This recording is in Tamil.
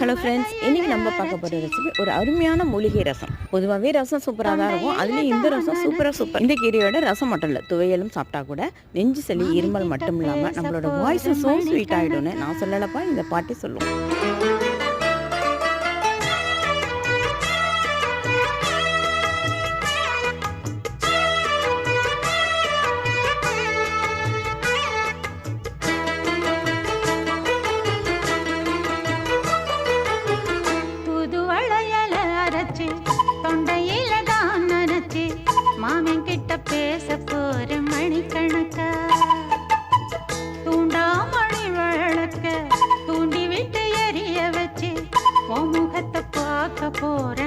ஹலோ ஃப்ரெண்ட்ஸ் இன்னைக்கு நம்ம பார்க்க போகிற ரெசிபி ஒரு அருமையான மூலிகை ரசம். பொதுவாகவே ரசம் சூப்பராக தான் இருக்கும். அதுலேயும் இந்த ரசம் சூப்பராக சூப்பர் இந்த கீரையோட ரசம் மட்டும் இல்லை துவையலும் சாப்பிட்டா கூட நெஞ்சு சளி இருமல் மட்டும் இல்லாமல் நம்மளோட வாய்ஸ் ஸோ ஸ்வீட் ஆகிடும்னு நான் சொல்லலப்பா இந்த பாட்டி சொல்லுவோம். நினைச்சு தொண்டையில தான் நினைச்சு மாமன் கிட்ட பேச போற மணிக்கணக்கா? தூண்டாமணி வழக்க தூண்டி விட்டு எரிய வச்சு உன் முகத்தை பார்க்க போற